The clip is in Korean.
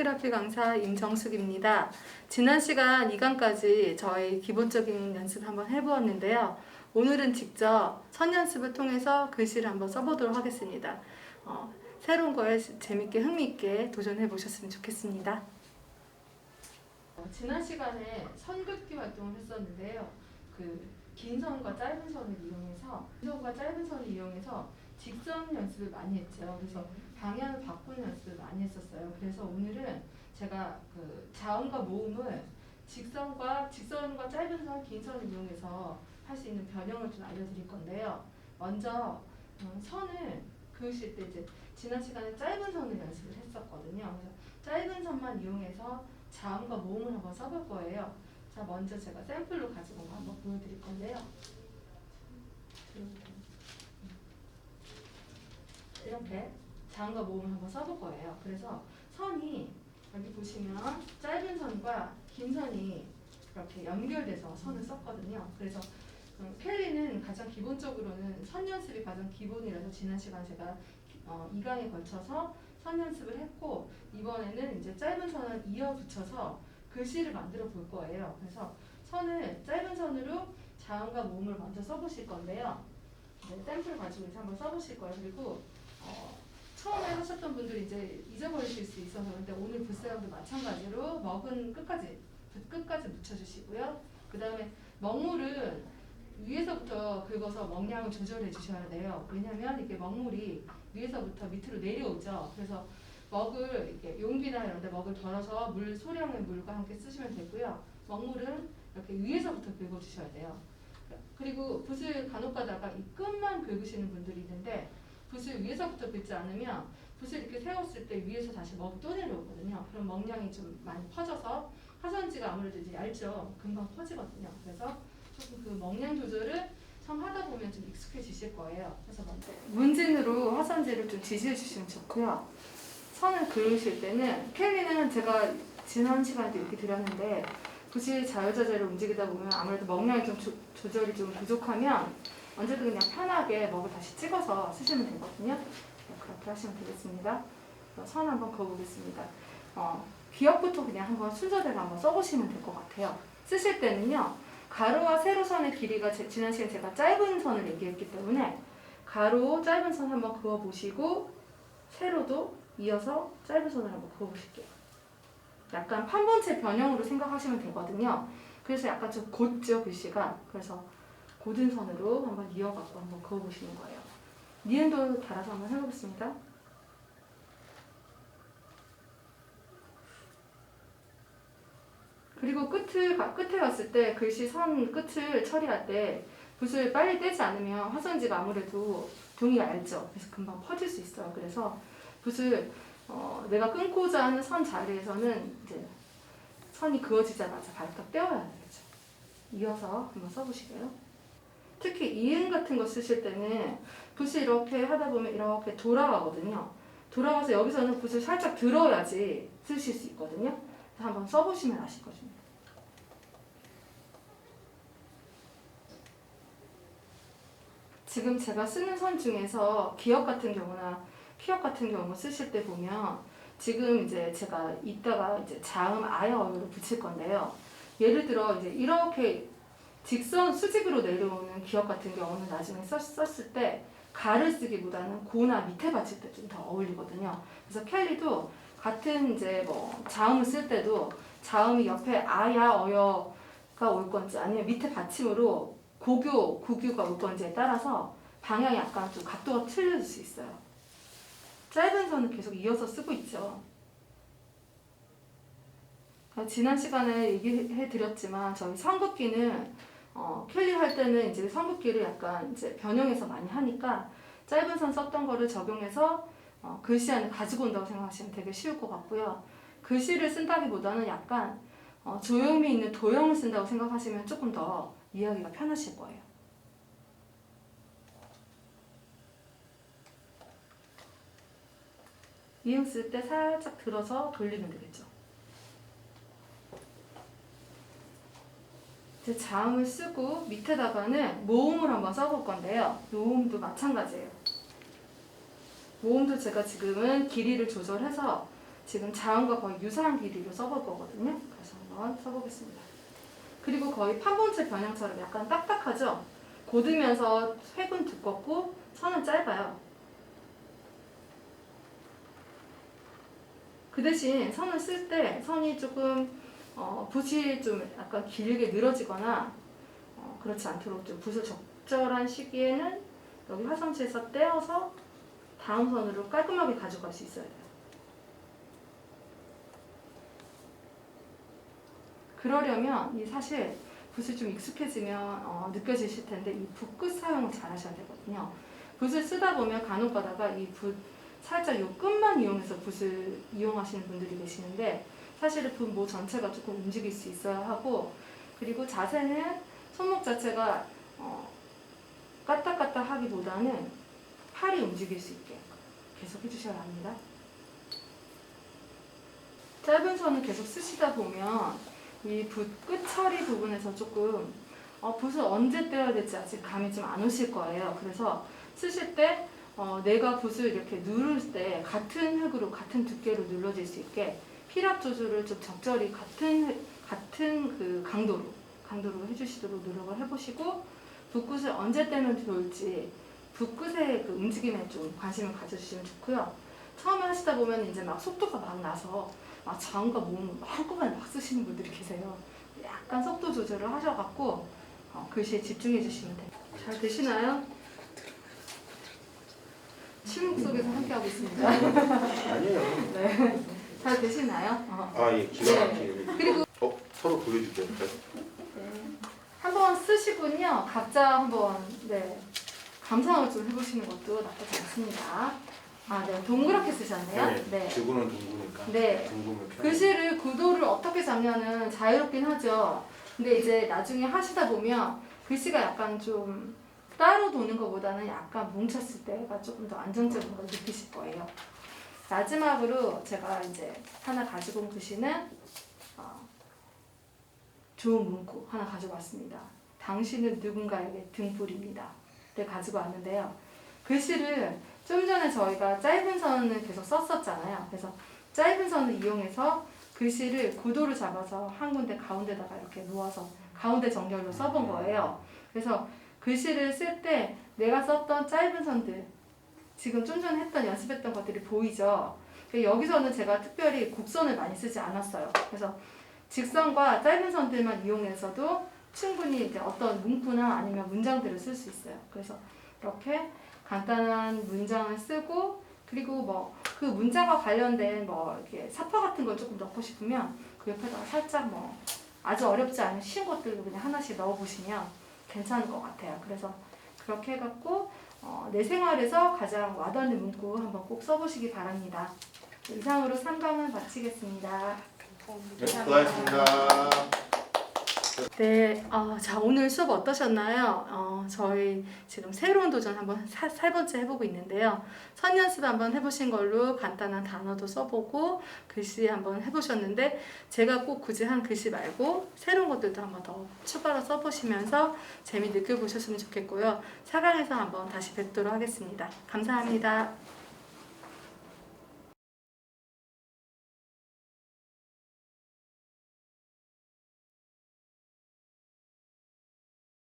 칼리그라피 강사 임정숙입니다. 지난 시간 2강까지 저희 기본적인 연습 한번 해보았는데요. 오늘은 직접 선연습을 통해서 글씨를 한번 써보도록 하겠습니다. 어, 새로운 거에 재밌게 흥미있게 도전해 보셨으면 좋겠습니다. 어, 지난 시간에 선긋기 활동을 했었는데요. 그 긴 선과 짧은 선을 이용해서 긴 선과 짧은 선을 이용해서 직선 연습을 많이 했죠. 그래서 방향을 바꾸는 연습을 많이 했었어요. 그래서 오늘은 제가 그 자음과 모음을 직선과 직선과 짧은 선, 긴 선을 이용해서 할 수 있는 변형을 좀 알려드릴 건데요. 먼저 음, 선을 그으실 때 이제 지난 시간에 짧은 선을 연습을 했었거든요. 그래서 짧은 선만 이용해서 자음과 모음을 한번 써볼 거예요. 자, 먼저 제가 샘플로 가지고 한번 보여드릴 건데요. 이렇게 자음과 모음을 한번 써볼 거예요. 그래서 선이 여기 보시면 짧은 선과 긴 선이 이렇게 연결돼서 선을 썼거든요. 그래서 음, 켈리는 가장 기본적으로는 선 연습이 가장 기본이라서 지난 시간 제가 어, 2강에 걸쳐서 선 연습을 했고 이번에는 이제 짧은 선을 이어 붙여서 글씨를 만들어 볼 거예요. 그래서 선을 짧은 선으로 자음과 모음을 먼저 써보실 건데요. 네, 샘플 가지고 이제 한번 써보실 거예요. 그리고 어, 처음에 하셨던 분들이 이제 잊어버리실 수 있어서 근데 오늘 불사형도 마찬가지로 먹은 끝까지 끝까지 묻혀주시고요. 그 다음에 먹물은 위에서부터 긁어서 먹량을 조절해 주셔야 돼요. 왜냐면 이게 먹물이 위에서부터 밑으로 내려오죠. 그래서 먹을 이렇게 용기나 이런 데 먹을 덜어서 물 소량의 물과 함께 쓰시면 되고요. 먹물은 이렇게 위에서부터 긁어 주셔야 돼요. 그리고 붓을 간혹 가다가 이 끝만 긁으시는 분들이 있는데 붓을 위에서부터 긁지 않으면 붓을 이렇게 세웠을 때 위에서 다시 먹이 또 내려오거든요. 그럼 먹량이 좀 많이 퍼져서 화선지가 아무래도 이제 얇죠. 금방 퍼지거든요. 그래서 조금 그 먹량 조절을 처음 하다 보면 좀 익숙해지실 거예요. 그래서 먼저 문진으로 화선지를 좀 지지해 주시면 좋고요. 선을 그으실 때는 켈리는 제가 지난 시간에도 얘기 드렸는데 붓이 자유자재로 움직이다 보면 아무래도 먹량이 좀 조, 조절이 좀 부족하면 언제든 그냥 편하게 먹을 다시 찍어서 쓰시면 되거든요. 네, 그렇게 하시면 되겠습니다. 선 한번 그어보겠습니다. 어, 기억부터 그냥 한번 순서대로 한번 써보시면 될 것 같아요. 쓰실 때는요. 가로와 세로 선의 길이가 제, 지난 시간에 제가 짧은 선을 얘기했기 때문에 가로 짧은 선 한번 그어보시고 세로도 이어서 짧은 선을 한번 그어보실게요. 약간 판본체 변형으로 생각하시면 되거든요. 그래서 약간 좀 곧죠 글씨가. 그래서 고든 선으로 한번 이어갖고 한번 그어보시는 거예요. 니은도 달아서 한번 해보겠습니다. 그리고 끝을 가- 끝에 갔을 때 글씨 선 끝을 처리할 때 붓을 빨리 떼지 않으면 화선지가 아무래도 종이 얇죠. 그래서 금방 퍼질 수 있어요. 그래서 붓을 어, 내가 끊고자 하는 선 자리에서는 이제 선이 그어지자마자 발칵 떼어야 되겠죠. 이어서 한번 써보시게요. 특히 이응 같은 거 쓰실 때는 붓이 이렇게 하다 보면 이렇게 돌아가거든요. 돌아가서 여기서는 붓을 살짝 들어야지 쓰실 수 있거든요. 그래서 한번 써보시면 아실 것입니다. 지금 제가 쓰는 선 중에서 기역 같은 경우나 피역 같은 경우 쓰실 때 보면 지금 이제 제가 이따가 이제 자음 아여어로 붙일 건데요. 예를 들어 이제 이렇게 직선 수직으로 내려오는 기역 같은 경우는 나중에 썼, 썼을 때 가를 쓰기보다는 고나 밑에 받칠 때 좀 더 어울리거든요. 그래서 켈리도 같은 이제 뭐 자음을 쓸 때도 자음이 옆에 아야 어여가 올 건지 아니면 밑에 받침으로 고교 구규가 올 건지에 따라서 방향이 약간 좀 각도가 틀려질 수 있어요. 짧은 선은 계속 이어서 쓰고 있죠. 그러니까 지난 시간에 얘기해 드렸지만 저희 선긋기는 어, 켈리 할 때는 이제 선긋기를 약간 이제 변형해서 많이 하니까 짧은 선 썼던 거를 적용해서 어, 글씨 안에 가지고 온다고 생각하시면 되게 쉬울 것 같고요. 글씨를 쓴다기보다는 약간 어, 조형미 있는 도형을 쓴다고 생각하시면 조금 더 이해하기가 편하실 거예요. 이응 쓸 때 살짝 들어서 돌리면 되겠죠. 제 자음을 쓰고 밑에다가는 모음을 한번 써볼 건데요. 모음도 마찬가지예요. 모음도 제가 지금은 길이를 조절해서 지금 자음과 거의 유사한 길이로 써볼 거거든요. 그래서 한번 써보겠습니다. 그리고 거의 판본체 변형처럼 약간 딱딱하죠? 곧으면서 획은 두껍고 선은 짧아요. 그 대신 선을 쓸 때 선이 조금 어, 붓이 좀 약간 길게 늘어지거나 어, 그렇지 않도록 좀 붓을 적절한 시기에는 여기 화성체에서 떼어서 다음 선으로 깔끔하게 가져갈 수 있어야 돼요. 그러려면 이 사실 붓을 좀 익숙해지면 어, 느껴지실 텐데 이 붓 끝 사용을 잘 하셔야 되거든요. 붓을 쓰다 보면 간혹 가다가 이 붓 살짝 요 끝만 이용해서 붓을 이용하시는 분들이 계시는데 사실은 붓모 전체가 조금 움직일 수 있어야 하고 그리고 자세는 손목 자체가 어, 까딱까딱 하기보다는 팔이 움직일 수 있게 계속 해주셔야 합니다. 짧은 선을 계속 쓰시다 보면 이 붓 끝처리 부분에서 조금 어, 붓을 언제 떼어야 될지 아직 감이 좀 안 오실 거예요. 그래서 쓰실 때 어, 내가 붓을 이렇게 누를 때 같은 흙으로 같은 두께로 눌러질 수 있게 필압 조절을 좀 적절히 같은 흙- 같은 그 강도로 강도로 해주시도록 노력을 해보시고 붓끝을 언제 떼면 좋을지 붓끝의 그 움직임에 좀 관심을 가져주시면 좋고요. 처음에 하시다 보면 이제 막 속도가 막 나서 막 자음과 모음을 막 한꺼번에 막 쓰시는 분들이 계세요. 약간 속도 조절을 하셔갖고 어, 글씨에 집중해 주시면 돼요. 잘 되시나요? 침묵 속에서 함께하고 있습니다. 아니에요. 네. 잘 되시나요? 어. 아, 예, 기가 네. 막히게. 그리고 어, 서로 보여줄게요. 네. 한번 쓰시군요. 각자 한번 네 감상을 좀 해보시는 것도 나쁘지 않습니다. 아, 네 동그랗게 쓰셨네요. 네. 두부는 둥구니까. 네. 편. 글씨를 구도를 어떻게 잡냐는 자유롭긴 하죠. 근데 이제 나중에 하시다 보면 글씨가 약간 좀 따로 도는 것보다는 약간 뭉쳤을 때가 조금 더 안정적인 걸 느끼실 거예요. 마지막으로 제가 이제 하나 가지고 온 글씨는 어, 좋은 문구 하나 가지고 왔습니다. 당신은 누군가에게 등불입니다. 를 가지고 왔는데요. 글씨를 좀 전에 저희가 짧은 선을 계속 썼었잖아요. 그래서 짧은 선을 이용해서 글씨를 구도를 잡아서 한 군데 가운데다가 이렇게 놓아서 가운데 정렬로 써본 거예요. 그래서 글씨를 쓸 때 내가 썼던 짧은 선들 지금 좀 전에 했던 연습했던 것들이 보이죠. 여기서는 제가 특별히 곡선을 많이 쓰지 않았어요. 그래서 직선과 짧은 선들만 이용해서도 충분히 이제 어떤 문구나 아니면 문장들을 쓸 수 있어요. 그래서 이렇게 간단한 문장을 쓰고 그리고 뭐 그 문장과 관련된 뭐 이렇게 사파 같은 걸 조금 넣고 싶으면 그 옆에다가 살짝 뭐 아주 어렵지 않은 쉬운 것들을 그냥 하나씩 넣어 보시면 괜찮을 것 같아요. 그래서 그렇게 해갖고 어, 내 생활에서 가장 와닿는 문구 한번 꼭 써보시기 바랍니다. 이상으로 3강은 마치겠습니다. 네, 수고하셨습니다. 네, 어, 자 오늘 수업 어떠셨나요? 어, 저희 지금 새로운 도전 한번 사, 세 번째 해보고 있는데요. 선 연습 한번 해보신 걸로 간단한 단어도 써보고 글씨 한번 해보셨는데 제가 꼭 굳이 한 글씨 말고 새로운 것들도 한번 더 추가로 써보시면서 재미 느껴보셨으면 좋겠고요. 4강에서 한번 다시 뵙도록 하겠습니다. 감사합니다.